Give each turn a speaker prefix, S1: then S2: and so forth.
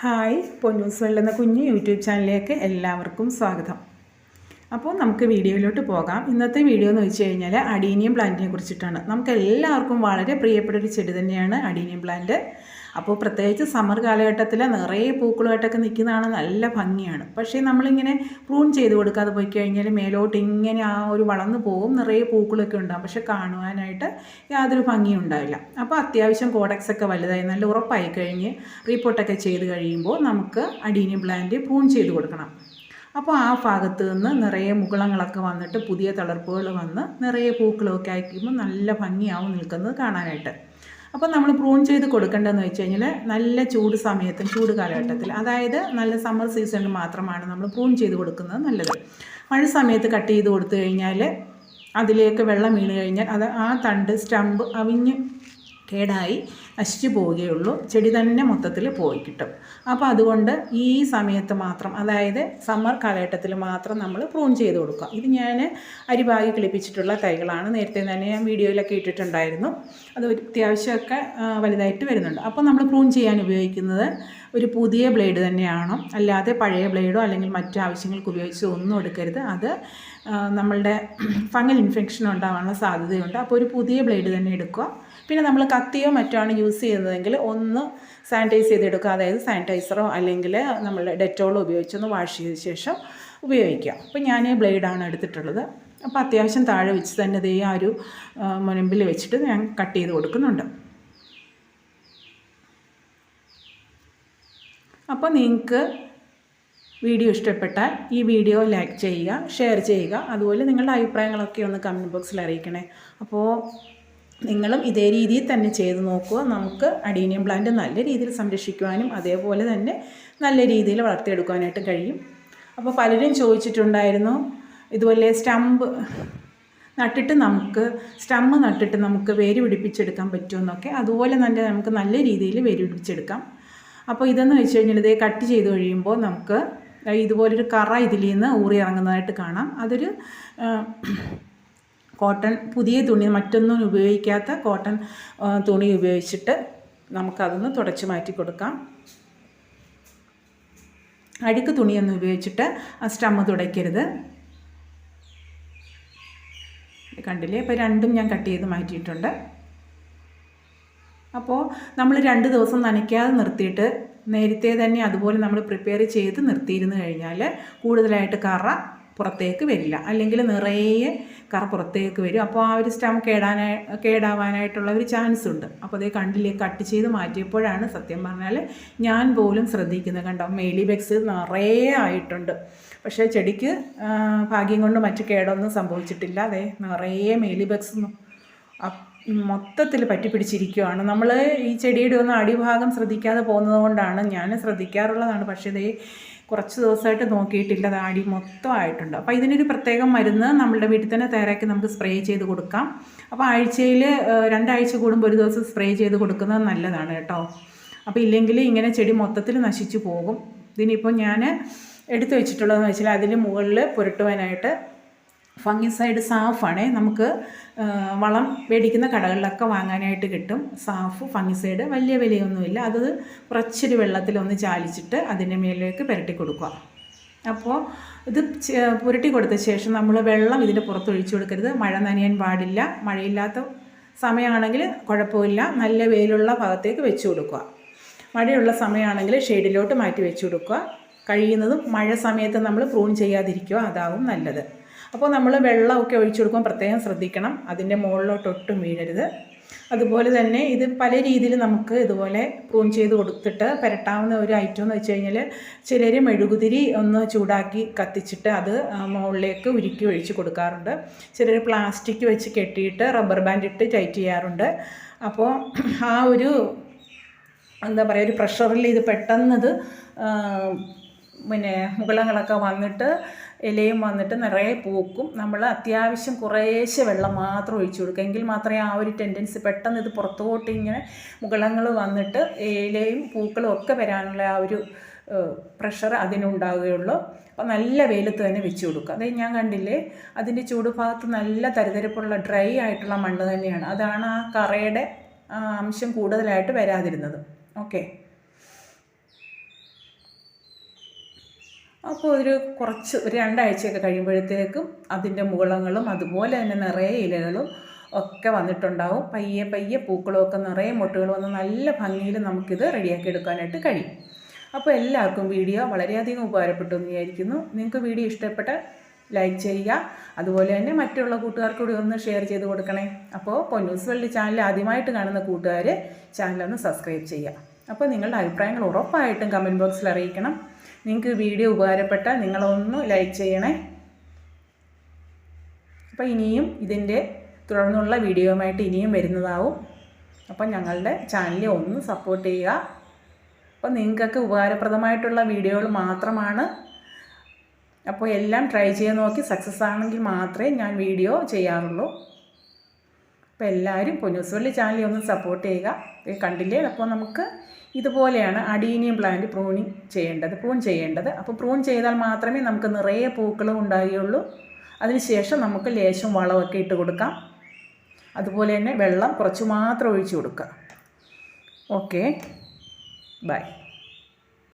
S1: Hi Ponnoos വെള്ളുന്ന കുഞ്ഞ് YouTube ചാനലിലേക്ക് എല്ലാവർക്കും സ്വാഗതം. അപ്പോൾ നമുക്ക് വീഡിയോയിലോട്ട് പോകാം. ഇന്നത്തെ വീഡിയോ എന്ന് വെച്ച് കഴിഞ്ഞാൽ അഡീനിയം പ്ലാന്റിനെ കുറിച്ചിട്ടാണ്. നമുക്ക് എല്ലാവർക്കും വളരെ പ്രിയപ്പെട്ട ഒരു ചെടി തന്നെയാണ് അഡീനിയം പ്ലാന്റ്. അപ്പോൾ പ്രത്യേകിച്ച് സമ്മർ കാലഘട്ടത്തിൽ നിറയെ പൂക്കളുമായിട്ടൊക്കെ നിൽക്കുന്നതാണ് നല്ല ഭംഗിയാണ്. പക്ഷേ നമ്മളിങ്ങനെ പ്രൂൺ ചെയ്ത് കൊടുക്കാതെ പോയി കഴിഞ്ഞാൽ മേലോട്ട് ഇങ്ങനെ ആ ഒരു വളർന്നു പോകും നിറയെ പൂക്കളൊക്കെ ഉണ്ടാകും പക്ഷെ കാണുവാനായിട്ട് യാതൊരു ഭംഗിയും ഉണ്ടാവില്ല. അപ്പോൾ അത്യാവശ്യം കോഡക്സ് ഒക്കെ വലുതായി നല്ല ഉറപ്പായി കഴിഞ്ഞ് റിപ്പോർട്ടൊക്കെ ചെയ്ത് കഴിയുമ്പോൾ നമുക്ക് അഡീനിയം പ്ലാന്റ് പ്രൂൺ ചെയ്ത് കൊടുക്കണം. അപ്പോൾ ആ ഭാഗത്ത് നിന്ന് നിറയെ മുകളങ്ങളൊക്കെ വന്നിട്ട് പുതിയ തളർപ്പുകൾ വന്ന് നിറയെ പൂക്കളൊക്കെ അയക്കുമ്പോൾ നല്ല ഭംഗിയാവും നിൽക്കുന്നത് കാണാനായിട്ട്. അപ്പോൾ നമ്മൾ പ്രൂൺ ചെയ്ത് കൊടുക്കേണ്ടതെന്ന് വെച്ച് കഴിഞ്ഞാൽ നല്ല ചൂട് സമയത്തും ചൂട് കാലഘട്ടത്തിൽ അതായത് നല്ല സമ്മർ സീസണിൽ മാത്രമാണ് നമ്മൾ പ്രൂൺ ചെയ്ത് കൊടുക്കുന്നത് നല്ലത്. മഴ സമയത്ത് കട്ട് ചെയ്ത് കൊടുത്തു കഴിഞ്ഞാൽ അതിലേക്ക് വെള്ളം വീണ് കഴിഞ്ഞാൽ അത് ആ തണ്ട് സ്റ്റമ്പ് അവിഞ്ഞ് കേടായി നശിച്ചു പോവുകയുള്ളൂ. ചെടി തന്നെ മൊത്തത്തിൽ പോയി കിട്ടും. അപ്പോൾ അതുകൊണ്ട് ഈ സമയത്ത് മാത്രം അതായത് സമ്മർ കാലഘട്ടത്തിൽ മാത്രം നമ്മൾ പ്രൂൺ ചെയ്ത് കൊടുക്കുക. ഇത് ഞാൻ അരിഭാഗി കിളിപ്പിച്ചിട്ടുള്ള തൈകളാണ്. നേരത്തെ തന്നെ ഞാൻ വീഡിയോയിലൊക്കെ ഇട്ടിട്ടുണ്ടായിരുന്നു. അത് അത്യാവശ്യമൊക്കെ വലുതായിട്ട് വരുന്നുണ്ട്. അപ്പോൾ നമ്മൾ പ്രൂൺ ചെയ്യാൻ ഉപയോഗിക്കുന്നത് ഒരു പുതിയ ബ്ലേഡ് തന്നെയാണോ. അല്ലാതെ പഴയ ബ്ലേഡോ അല്ലെങ്കിൽ മറ്റു ആവശ്യങ്ങൾക്ക് ഉപയോഗിച്ച് ഒന്നും എടുക്കരുത്. അത് നമ്മളുടെ ഫംഗൽ ഇൻഫെക്ഷൻ ഉണ്ടാകാനുള്ള സാധ്യതയുണ്ട്. അപ്പോൾ ഒരു പുതിയ ബ്ലേഡ് തന്നെ എടുക്കുക. പിന്നെ നമ്മൾ കത്തിയോ മറ്റോ യൂസ് ചെയ്യുന്നതെങ്കിൽ ഒന്ന് സാനിറ്റൈസ് ചെയ്തെടുക്കുക. അതായത് സാനിറ്റൈസറോ അല്ലെങ്കിൽ നമ്മൾ ഡെറ്റോളോ ഉപയോഗിച്ചൊന്ന് വാഷ് ചെയ്ത ശേഷം ഉപയോഗിക്കുക. അപ്പോൾ ഞാൻ ബ്ലേഡാണ് എടുത്തിട്ടുള്ളത്. അപ്പോൾ അത്യാവശ്യം താഴെ വെച്ച് തന്നെ ഇതേ ആ ഒരു മുനമ്പിൽ വെച്ചിട്ട് ഞാൻ കട്ട് ചെയ്ത് കൊടുക്കുന്നുണ്ട്. അപ്പോൾ നിങ്ങൾക്ക് വീഡിയോ ഇഷ്ടപ്പെട്ടാൽ ഈ വീഡിയോ ലൈക്ക് ചെയ്യുക ഷെയർ ചെയ്യുക. അതുപോലെ നിങ്ങളുടെ അഭിപ്രായങ്ങളൊക്കെ ഒന്ന് കമന്റ് ബോക്സിൽ അറിയിക്കണേ. അപ്പോൾ നിങ്ങളും ഇതേ രീതിയിൽ തന്നെ ചെയ്ത് നോക്കുക. നമുക്ക് അഡീനിയം പ്ലാന്റ് നല്ല രീതിയിൽ സംരക്ഷിക്കുവാനും അതേപോലെ തന്നെ നല്ല രീതിയിൽ വളർത്തിയെടുക്കാനായിട്ട് കഴിയും. അപ്പോൾ പലരും ചോദിച്ചിട്ടുണ്ടായിരുന്നു ഇതുപോലെ സ്റ്റമ്പ് നട്ടിട്ട് നമുക്ക് സ്റ്റമ്പ് നട്ടിട്ട് നമുക്ക് വേര് പിടിപ്പിച്ചെടുക്കാൻ പറ്റുമെന്നൊക്കെ അതുപോലെ തന്നെ നമുക്ക് നല്ല രീതിയിൽ വേര് പിടിപ്പിച്ചെടുക്കാം. അപ്പോൾ ഇതെന്ന് വെച്ച് കഴിഞ്ഞാൽ ഇതേ കട്ട് ചെയ്ത് കഴിയുമ്പോൾ നമുക്ക് ഇതുപോലൊരു കറ ഇതിൽ നിന്ന് ഊറി ഇറങ്ങുന്നതായിട്ട് കാണാം. അതൊരു കോട്ടൺ പുതിയ തുണി മറ്റൊന്നും ഉപയോഗിക്കാത്ത കോട്ടൺ തുണി ഉപയോഗിച്ചിട്ട് നമുക്കതൊന്ന് തുടച്ച് മാറ്റി കൊടുക്കാം. അഴുക്ക് തുണിയൊന്നും ഉപയോഗിച്ചിട്ട് ആ സ്റ്റമ്മ് തുടയ്ക്കരുത്. കണ്ടില്ലേ? ഇപ്പോൾ രണ്ടും ഞാൻ കട്ട് ചെയ്ത് മാറ്റിയിട്ടുണ്ട്. അപ്പോൾ നമ്മൾ രണ്ട് ദിവസം നനയ്ക്കാതെ നിർത്തിയിട്ട് നേരത്തെ തന്നെ അതുപോലെ നമ്മൾ പ്രിപ്പയർ ചെയ്ത് നിർത്തിയിരുന്നു കഴിഞ്ഞാൽ കൂടുതലായിട്ട് കറ പുറത്തേക്ക് വരില്ല. അല്ലെങ്കിൽ നിറയെ കറ പുറത്തേക്ക് വരും. അപ്പോൾ ആ ഒരു സ്റ്റം കേടാനായി കേടാവാനായിട്ടുള്ള ഒരു ചാൻസ് ഉണ്ട്. അപ്പോൾ അതേ കണ്ടില്ലേ കട്ട് ചെയ്ത് മാറ്റിയപ്പോഴാണ് സത്യം പറഞ്ഞാൽ ഞാൻ പോലും ശ്രദ്ധിക്കുന്നത്. കണ്ടോ മേലി ബെക്സ് നിറയെ ആയിട്ടുണ്ട്. പക്ഷേ ചെടിക്ക് ഭാഗ്യം കൊണ്ട് മറ്റു കേടൊന്നും സംഭവിച്ചിട്ടില്ല. അതെ നിറയെ മേലി ബെക്സ് മൊത്തത്തിൽ പറ്റിപ്പിടിച്ചിരിക്കുകയാണ് നമ്മൾ ഈ ചെടിയുടെ ഒന്നും അടിഭാഗം ശ്രദ്ധിക്കാതെ പോകുന്നത് കൊണ്ടാണ് ഞാൻ ശ്രദ്ധിക്കാറുള്ളതാണ്. പക്ഷേ ഇതേ കുറച്ച് ദിവസമായിട്ട് നോക്കിയിട്ടില്ല. അത് ആടി മൊത്തമായിട്ടുണ്ട് അപ്പോൾ ഇതിനൊരു പ്രത്യേകം മരുന്ന് നമ്മളുടെ വീട്ടിൽ തന്നെ തയ്യാറാക്കി നമുക്ക് സ്പ്രേ ചെയ്ത് കൊടുക്കാം. അപ്പോൾ ആഴ്ചയിൽ രണ്ടാഴ്ച കൂടുമ്പോൾ ഒരു ദിവസം സ്പ്രേ ചെയ്ത് കൊടുക്കുന്നത് നല്ലതാണ് കേട്ടോ. അപ്പോൾ ഇല്ലെങ്കിൽ ഇങ്ങനെ ചെടി മൊത്തത്തിൽ നശിച്ചു പോകും. ഇതിനിപ്പോൾ ഞാൻ എടുത്തു വെച്ചിട്ടുള്ളതെന്ന് വെച്ചാൽ അതിന് മുകളിൽ പുരട്ടുവാനായിട്ട് ഫംഗിസൈഡ് സാഫാണ്. നമുക്ക് വളം മേടിക്കുന്ന കടകളിലൊക്കെ വാങ്ങാനായിട്ട് കിട്ടും. സാഫ് ഫംഗിസൈഡ് വലിയ വിലയൊന്നുമില്ല. അത് കുറച്ചൊരു വെള്ളത്തിലൊന്ന് ചാലിച്ചിട്ട് അതിന്റെ മേലേക്ക് പുരട്ടി കൊടുക്കുക. അപ്പോൾ ഇത് പുരട്ടി കൊടുത്ത ശേഷം നമ്മൾ വെള്ളം ഇതിന്റെ പുറത്ത് ഒഴിച്ചു കൊടുക്കരുത്. മഴ നനയാൻ പാടില്ല. മഴയില്ലാത്ത സമയമാണെങ്കിൽ കുഴപ്പമില്ല. നല്ല വെയിലുള്ള ഭാഗത്തേക്ക് വെച്ച് കൊടുക്കുക. മഴയുള്ള സമയമാണെങ്കിൽ ഷെയ്ഡിലോട്ട് മാറ്റി വെച്ച് കൊടുക്കുക. കഴിയുന്നതും മഴ സമയത്ത് നമ്മൾ പ്രൂൺ ചെയ്യാതിരിക്കുക. അതാവും നല്ലത്. അപ്പോൾ നമ്മൾ വെള്ളമൊക്കെ ഒഴിച്ചു കൊടുക്കുമ്പോൾ പ്രത്യേകം ശ്രദ്ധിക്കണം. അതിന്റെ മുകളിലോട്ട് ഒട്ടും വീഴരുത്. അതുപോലെ തന്നെ ഇത് പല രീതിയിൽ നമുക്ക് ഇതുപോലെ പ്രൂൺ ചെയ്ത് കൊടുത്തിട്ട് പുരട്ടാവുന്ന ഒരു ഐറ്റം എന്ന് വെച്ച് കഴിഞ്ഞാൽ ചിലർ മെഴുകുതിരി ഒന്ന് ചൂടാക്കി കത്തിച്ചിട്ട് അത് മുകളിലേക്ക് ഉരുക്കി ഒഴിച്ച് കൊടുക്കാറുണ്ട്. ചിലർ പ്ലാസ്റ്റിക് വെച്ച് കെട്ടിയിട്ട് റബ്ബർ ബാൻഡ് ഇട്ട് ടൈറ്റ് ചെയ്യാറുണ്ട്. അപ്പോൾ ആ ഒരു എന്താ പറയുക ഒരു പ്രഷറിൽ ഇത് പെട്ടെന്നത് പിന്നെ മുകളങ്ങളൊക്കെ വന്നിട്ട് ഇലയും വന്നിട്ട് നിറയെ പൂക്കും. നമ്മൾ അത്യാവശ്യം കുറേശ്ശെ വെള്ളം മാത്രം ഒഴിച്ചു കൊടുക്കുക. എങ്കിൽ മാത്രമേ ആ ഒരു ടെൻഡൻസി പെട്ടെന്ന് ഇത് പുറത്തോട്ട് ഇങ്ങനെ മുകളങ്ങൾ വന്നിട്ട് ഇലയും പൂക്കളും ഒക്കെ വരാനുള്ള ആ ഒരു പ്രഷർ അതിനുണ്ടാവുകയുള്ളൂ. അപ്പോൾ നല്ല വെയിലത്ത് തന്നെ വെച്ച് കൊടുക്കുക. അതായത് ഞാൻ കണ്ടില്ലേ അതിന്റെ ചൂട് ഭാഗത്ത് നല്ല തരിതരിപ്പുള്ള ഡ്രൈ ആയിട്ടുള്ള മണ്ണ് തന്നെയാണ്. അതാണ് ആ കറയുടെ അംശം കൂടുതലായിട്ട് വരാതിരുന്നത്. ഓക്കെ അപ്പോൾ ഒരു കുറച്ച് ഒരു രണ്ടാഴ്ചയൊക്കെ കഴിയുമ്പോഴത്തേക്കും അതിന്റെ മുകളങ്ങളും അതുപോലെ തന്നെ നിറയെ ഇലകളും ഒക്കെ വന്നിട്ടുണ്ടാവും. പയ്യെ പയ്യെ പൂക്കളമൊക്കെ നിറയെ മുട്ടുകൾ വന്ന് നല്ല ഭംഗിയിൽ നമുക്കിത് റെഡിയാക്കി എടുക്കാനായിട്ട് കഴിയും. അപ്പോൾ എല്ലാവർക്കും വീഡിയോ വളരെയധികം ഉപകാരപ്പെട്ടു എന്ന് വിചാരിക്കുന്നു. നിങ്ങൾക്ക് വീഡിയോ ഇഷ്ടപ്പെട്ട ലൈക്ക് ചെയ്യുക. അതുപോലെ തന്നെ മറ്റുള്ള കൂട്ടുകാർക്ക് കൂടി ഒന്ന് ഷെയർ ചെയ്ത് കൊടുക്കണേ. അപ്പോൾ പൊന്നൂസ് വെള്ളി ചാനൽ ആദ്യമായിട്ട് കാണുന്ന കൂട്ടുകാർ ചാനലൊന്ന് സബ്സ്ക്രൈബ് ചെയ്യുക. അപ്പോൾ നിങ്ങളുടെ അഭിപ്രായങ്ങൾ ഉറപ്പായിട്ടും കമന്റ് ബോക്സിൽ അറിയിക്കണം. നിങ്ങൾക്ക് വീഡിയോ ഉപകാരപ്പെട്ടാൽ നിങ്ങളൊന്ന് ലൈക്ക് ചെയ്യണേ. അപ്പോൾ ഇനിയും ഇതിന്റെ തുടർന്നുള്ള വീഡിയോയുമായിട്ട് ഇനിയും വരുന്നതാവും. അപ്പം ഞങ്ങളുടെ ചാനലിൽ ഒന്ന് സപ്പോർട്ട് ചെയ്യുക. അപ്പോൾ നിങ്ങൾക്കൊക്കെ ഉപകാരപ്രദമായിട്ടുള്ള വീഡിയോകൾ മാത്രമാണ്. അപ്പോൾ എല്ലാം ട്രൈ ചെയ്ത് നോക്കി സക്സസ് ആണെങ്കിൽ മാത്രമേ ഞാൻ വീഡിയോ ചെയ്യാറുള്ളൂ. അപ്പോൾ എല്ലാവരും പൊന്നൂസുവള്ളി ചാനലിൽ ഒന്ന് സപ്പോർട്ട് ചെയ്യുക. കണ്ടില്ലേ? അപ്പോൾ നമുക്ക് ഇതുപോലെയാണ് അഡീനിയം പ്ലാന്റ് പ്രൂണിങ് ചെയ്യേണ്ടത് പ്രൂൺ ചെയ്യേണ്ടത്. അപ്പോൾ പ്രൂൺ ചെയ്താൽ മാത്രമേ നമുക്ക് നിറയെ പൂക്കളും ഉണ്ടാകുകയുള്ളൂ അതിനുശേഷം നമുക്ക് ലേശം വളമൊക്കെ ഇട്ട് കൊടുക്കാം. അതുപോലെ തന്നെ വെള്ളം കുറച്ച് മാത്രം ഒഴിച്ചു കൊടുക്കുക. Okay bye